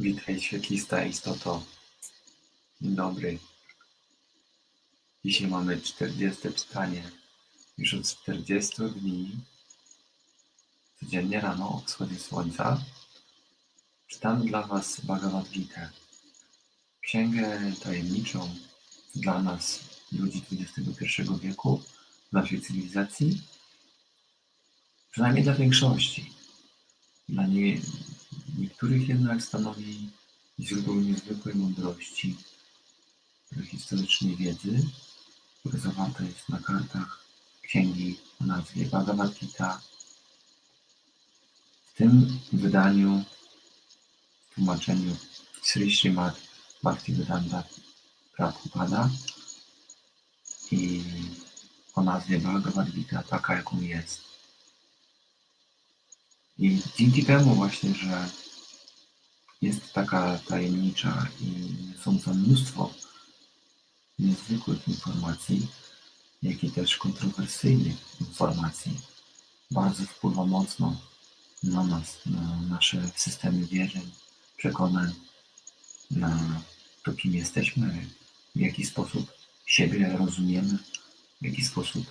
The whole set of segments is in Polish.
Witaj świetlista istoto. Dzień dobry. Dzisiaj mamy 40 czytanie. Już od 40 dni codziennie rano o wschodzie słońca czytamy dla Was Bhagavad Gita. Księgę tajemniczą dla nas, ludzi XXI wieku, naszej cywilizacji, przynajmniej dla większości. Dla nie, niektórych jednak stanowi źródło niezwykłej mądrości, historycznej wiedzy, która zawarta jest na kartach księgi o nazwie Bhagavad Gita. W tym wydaniu, w tłumaczeniu Sri Srimad Bhaktivedanta Prabhupada i o nazwie Bhagavad Gita taka, jaką jest. I dzięki temu właśnie, że jest taka tajemnicza i niosąca mnóstwo niezwykłych informacji, jak i też kontrowersyjnych informacji, bardzo wpływa mocno na nas, na nasze systemy wierzeń, przekonań, na to, kim jesteśmy, w jaki sposób siebie rozumiemy, w jaki sposób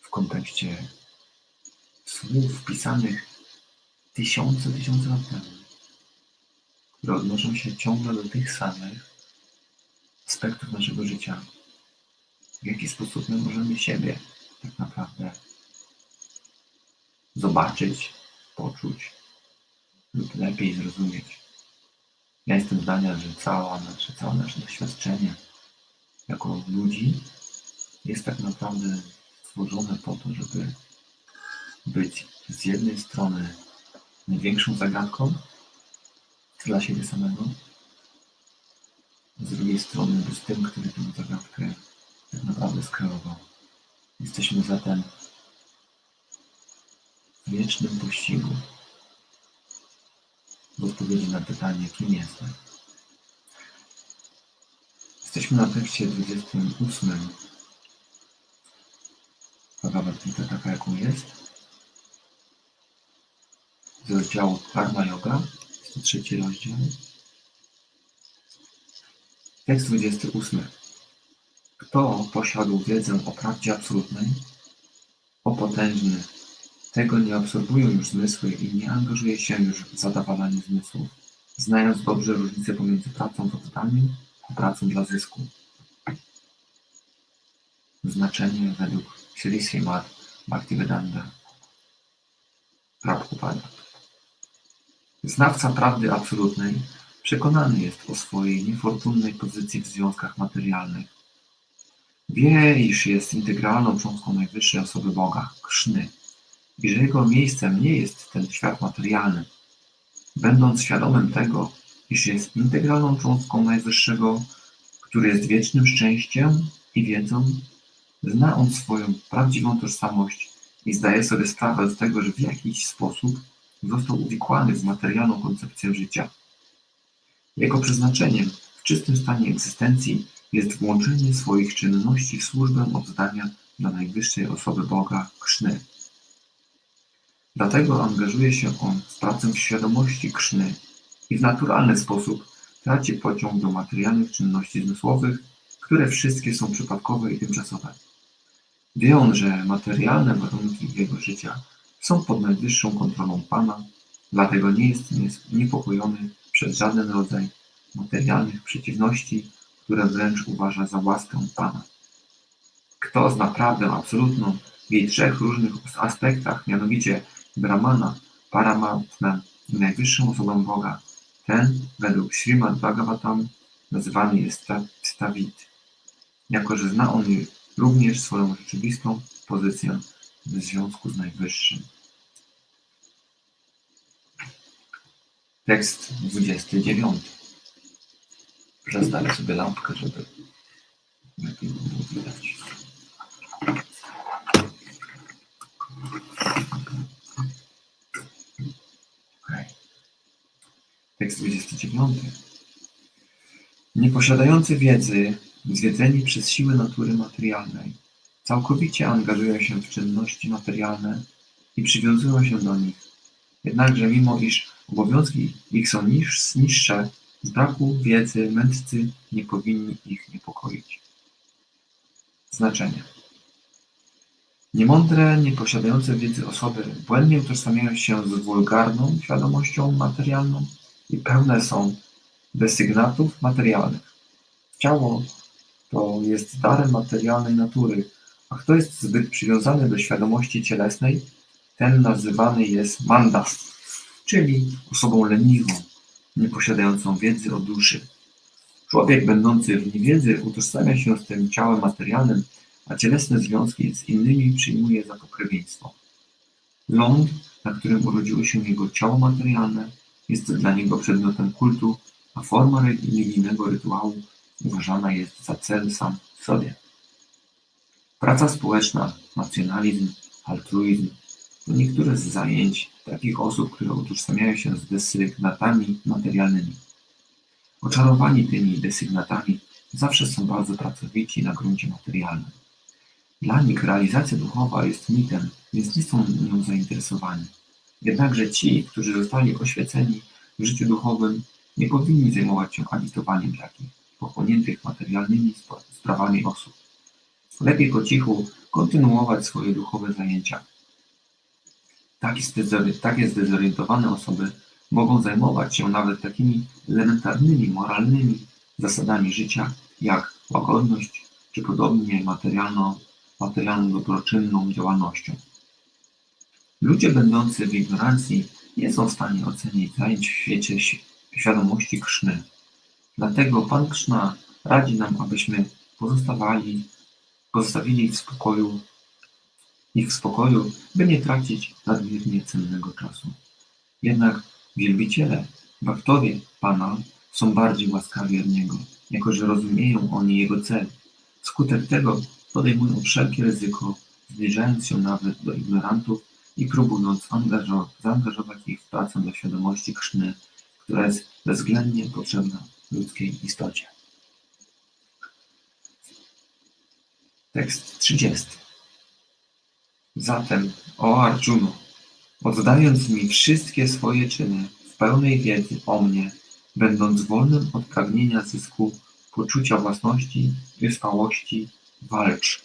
w kontekście słów wpisanych tysiące, tysiące lat temu, które odnoszą się ciągle do tych samych aspektów naszego życia. W jaki sposób my możemy siebie tak naprawdę zobaczyć, poczuć lub lepiej zrozumieć. Ja jestem zdania, że cała nasze, całe nasze doświadczenie jako ludzi jest tak naprawdę stworzone po to, żeby być z jednej strony największą zagadką dla siebie samego, z drugiej strony być tym, który tę zagadkę tak naprawdę skreował. Jesteśmy zatem w wiecznym pościgu w odpowiedzi na pytanie, kim jestem. Jesteśmy na tekście 28 Bhagavad Gita taka, jaką jest z rozdziału Karma Yoga, jest to trzeci rozdział. Tekst 28. Kto posiadł wiedzę o prawdzie absolutnej, o potężny, tego nie absorbują już zmysły i nie angażuje się już w zadawalanie zmysłów, znając dobrze różnicę pomiędzy pracą w oddaniu a pracą dla zysku. Znaczenie według Sri Srimad Bhaktivedanta Prabhupada. Znawca prawdy absolutnej przekonany jest o swojej niefortunnej pozycji w związkach materialnych. Wie, iż jest integralną cząstką najwyższej osoby Boga, Krzny, i że jego miejscem nie jest ten świat materialny. Będąc świadomym tego, iż jest integralną cząstką Najwyższego, który jest wiecznym szczęściem i wiedzą, zna on swoją prawdziwą tożsamość i zdaje sobie sprawę z tego, że w jakiś sposób został uwikłany w materialną koncepcję życia. Jego przeznaczeniem w czystym stanie egzystencji jest włączenie swoich czynności w służbę oddania dla najwyższej osoby Boga, Krzny. Dlatego angażuje się on w pracę świadomości Krzny i w naturalny sposób traci pociąg do materialnych czynności zmysłowych, które wszystkie są przypadkowe i tymczasowe. Wie on, że materialne warunki jego życia są pod najwyższą kontrolą Pana, dlatego nie jest niepokojony przez żaden rodzaj materialnych przeciwności, które wręcz uważa za łaskę Pana. Kto zna prawdę absolutną w jej trzech różnych aspektach, mianowicie Brahmana, Paramatmę i najwyższą osobę Boga, ten według Srimad Bhagavatam nazywany jest Stavit, jako że zna on również swoją rzeczywistą pozycję w związku z Najwyższym. Tekst 29. Przestawię sobie lampkę, żeby lepiej było widać. Tekst 29. Nieposiadający wiedzy, zwiedzeni przez siły natury materialnej, całkowicie angażują się w czynności materialne i przywiązują się do nich. Jednakże mimo iż Obowiązki ich są niż, niższe, z braku wiedzy mędrcy nie powinni ich niepokoić. Znaczenie. Niemądre, nieposiadające wiedzy osoby błędnie utożsamiają się z wulgarną świadomością materialną i pełne są desygnatów materialnych. Ciało to jest darem materialnej natury, a kto jest zbyt przywiązany do świadomości cielesnej, ten nazywany jest manda, czyli osobą leniwą, nieposiadającą wiedzy o duszy. Człowiek będący w niewiedzy utożsamia się z tym ciałem materialnym, a cielesne związki z innymi przyjmuje za pokrewieństwo. Ląd, na którym urodziło się jego ciało materialne, jest dla niego przedmiotem kultu, a forma religijnego rytuału uważana jest za cel sam w sobie. Praca społeczna, nacjonalizm, altruizm to niektóre z zajęć takich osób, które utożsamiają się z desygnatami materialnymi. Oczarowani tymi desygnatami zawsze są bardzo pracowici na gruncie materialnym. Dla nich realizacja duchowa jest mitem, więc nie są nią zainteresowani. Jednakże ci, którzy zostali oświeceni w życiu duchowym, nie powinni zajmować się agitowaniem takich pochłoniętych materialnymi sprawami osób. Lepiej po cichu kontynuować swoje duchowe zajęcia. Takie, takie zdezorientowane osoby mogą zajmować się nawet takimi elementarnymi, moralnymi zasadami życia, jak łagodność, czy podobnie materialno, materialną dobroczynną działalnością. Ludzie będący w ignorancji nie są w stanie ocenić zajęć w świecie świadomości Krzny. Dlatego Pan Krzna radzi nam, abyśmy pozostawali, pozostawili w spokoju, ich w spokoju, by nie tracić nadmiernie cennego czasu. Jednak wielbiciele, baktowie Pana są bardziej łaskawi od Niego, jako że rozumieją oni Jego cel. Wskutek tego podejmują wszelkie ryzyko, zbliżając się nawet do ignorantów i próbując zaangażować ich w pracę dla świadomości Krzny, która jest bezwzględnie potrzebna ludzkiej istocie. Tekst 30. Zatem, o Arjuno, oddając mi wszystkie swoje czyny w pełnej wiedzy o mnie, będąc wolnym od pragnienia zysku, poczucia własności, wyspałości, walcz.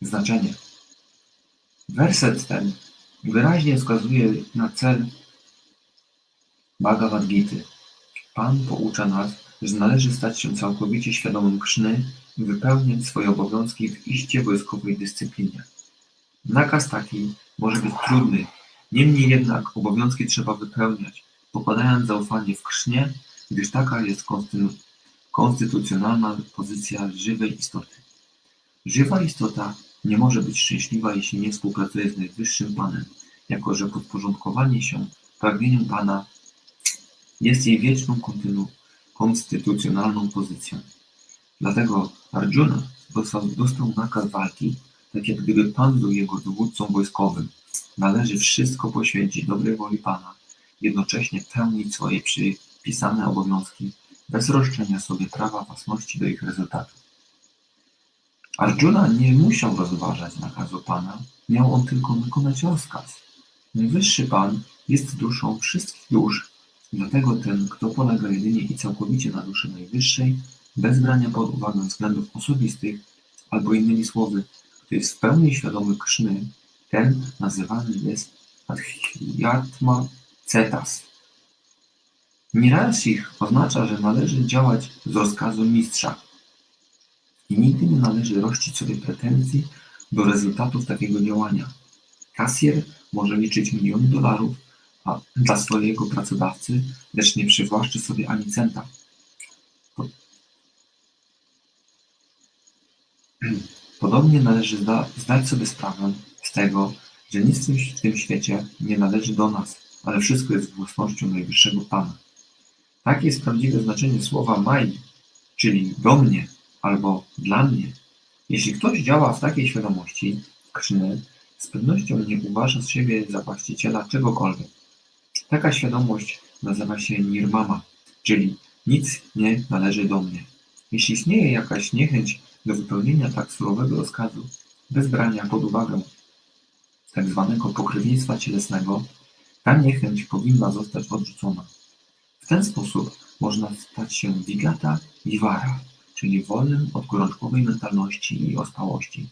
Znaczenie. Werset ten wyraźnie wskazuje na cel Bhagavad Gita. Pan poucza nas, należy stać się całkowicie świadomym Krzny i wypełniać swoje obowiązki w iście wojskowej dyscyplinie. Nakaz taki może być trudny, niemniej jednak obowiązki trzeba wypełniać, pokładając zaufanie w Krznie, gdyż taka jest konstytucjonalna pozycja żywej istoty. Żywa istota nie może być szczęśliwa, jeśli nie współpracuje z Najwyższym Panem, jako że podporządkowanie się pragnieniom Pana jest jej wieczną konstytucjonalną pozycją. Dlatego Arjuna dostał, dostał nakaz walki, tak jak gdyby Pan był jego dowódcą wojskowym. Należy wszystko poświęcić dobrej woli Pana, jednocześnie pełnić swoje przypisane obowiązki, bez roszczenia sobie prawa własności do ich rezultatu. Arjuna nie musiał rozważać nakazu Pana, miał on tylko wykonać rozkaz. Najwyższy Pan jest duszą wszystkich dusz Dlatego ten, kto polega jedynie i całkowicie na duszy najwyższej, bez brania pod uwagę względów osobistych, albo innymi słowy, kto jest w pełni świadomy Krzny, ten nazywany jest Adhyatma Cetas. ich oznacza, że należy działać z rozkazu mistrza i nigdy nie należy rościć sobie pretensji do rezultatów takiego działania. Kasjer może liczyć miliony dolarów, dla swojego pracodawcy, lecz nie przywłaszczy sobie ani centa. Podobnie należy zda zdać sobie sprawę z tego, że nic w tym świecie nie należy do nas, ale wszystko jest własnością Najwyższego Pana. Takie jest prawdziwe znaczenie słowa mai, czyli do mnie albo dla mnie. Jeśli ktoś działa w takiej świadomości, krzyny, z pewnością nie uważa z siebie za właściciela czegokolwiek. Taka świadomość nazywa się nirmama, czyli nic nie należy do mnie. Jeśli istnieje jakaś niechęć do wypełnienia tak surowego rozkazu, bez brania pod uwagę tak zwanego pokrewieństwa cielesnego, Ta niechęć powinna zostać odrzucona. W ten sposób można stać się vigata vivara, czyli wolnym od gorączkowej mentalności i ospałości.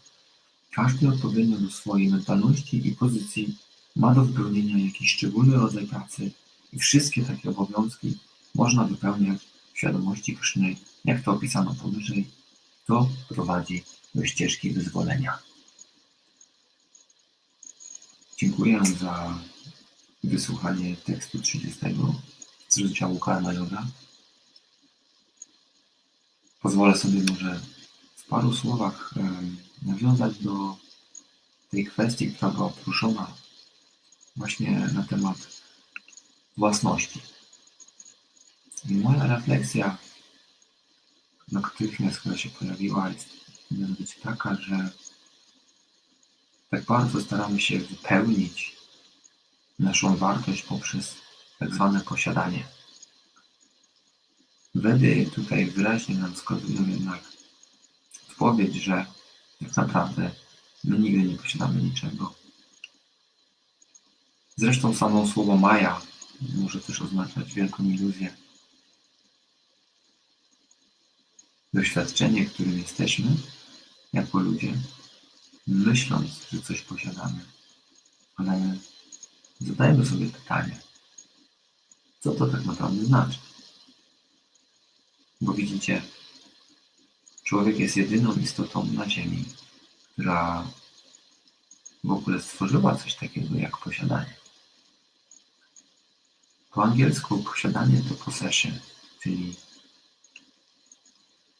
Każdy odpowiednio do swojej mentalności i pozycji ma do wypełnienia jakiś szczególny rodzaj pracy i wszystkie takie obowiązki można wypełniać w świadomości Kryszny, jak to opisano powyżej. To prowadzi do ścieżki wyzwolenia. Dziękuję za wysłuchanie tekstu 30 z rozdziału Karma Yoga. Pozwolę sobie może w paru słowach nawiązać do tej kwestii, która była poruszona właśnie na temat własności. I moja refleksja natychmiast, która się pojawiła, jest mianowicie taka, że tak bardzo staramy się wypełnić naszą wartość poprzez tak zwane posiadanie. Wedy tutaj wyraźnie nam wskazują jednak odpowiedź, że tak naprawdę my nigdy nie posiadamy niczego. Zresztą samo słowo Maja może też oznaczać wielką iluzję. Doświadczenie, którym jesteśmy jako ludzie, myśląc, że coś posiadamy. Ale zadajmy sobie pytanie, co to tak naprawdę znaczy? Bo widzicie, człowiek jest jedyną istotą na Ziemi, która w ogóle stworzyła coś takiego jak posiadanie. Po angielsku posiadanie to possession, czyli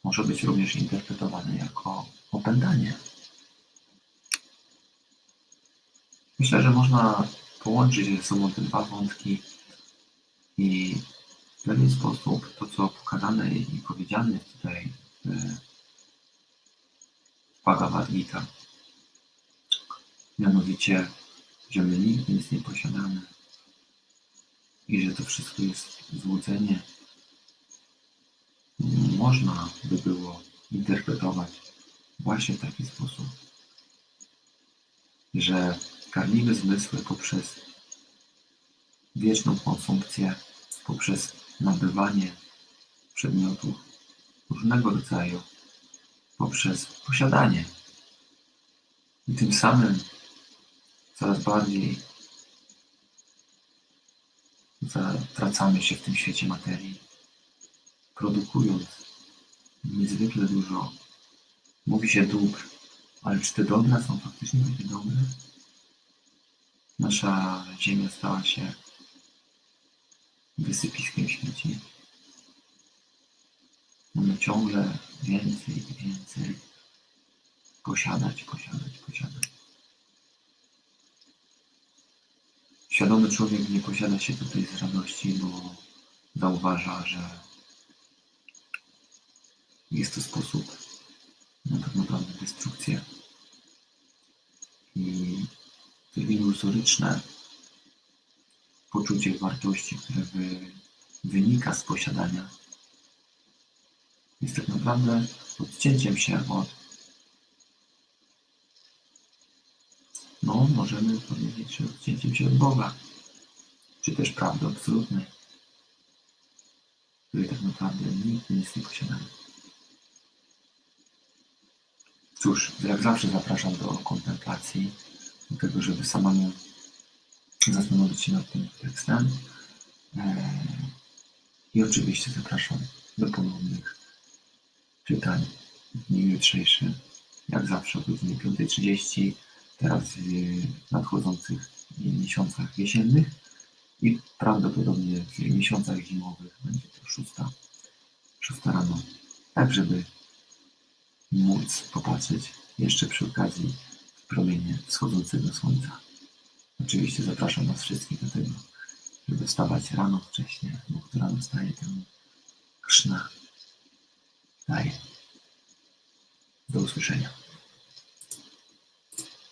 może być również interpretowane jako opętanie. Myślę, że można połączyć ze sobą te dwa wątki i w pewien sposób to, co pokazane i powiedziane tutaj w Bhagavad Gita, mianowicie, że my nic nie posiadamy i że to wszystko jest złudzenie, można by było interpretować właśnie w taki sposób, że karmimy zmysły poprzez wieczną konsumpcję, poprzez nabywanie przedmiotów różnego rodzaju, poprzez posiadanie. I tym samym coraz bardziej zatracamy się w tym świecie materii, produkując niezwykle dużo. Mówi się dóbr, ale czy te dobra są faktycznie takie dobre? Nasza Ziemia stała się wysypiskiem śmieci. Mamy ciągle więcej i więcej posiadać, posiadać, posiadać. Świadomy człowiek nie posiada się tutaj z radości, bo zauważa, że jest to sposób na tak naprawdę destrukcję. I to iluzoryczne poczucie wartości, które wy, wynika z posiadania, jest tak naprawdę odcięciem się od, no możemy powiedzieć, że odcięciem się od Boga, czy też prawdy absolutnej, której tak naprawdę nigdy nic nie posiadamy. Cóż, jak zawsze zapraszam do kontemplacji, do tego, żeby samemu zastanowić się nad tym tekstem. Eee, I oczywiście zapraszam do ponownych czytań w dniu jutrzejszym, jak zawsze o godzinie 5.30, teraz w nadchodzących miesiącach jesiennych i prawdopodobnie w miesiącach zimowych będzie to 6, 6 rano, tak żeby móc popatrzeć jeszcze przy okazji w promienie wschodzącego słońca. Oczywiście zapraszam Was wszystkich do tego, żeby wstawać rano wcześnie, bo kto rano wstaje, temu Krishna daje. Do usłyszenia.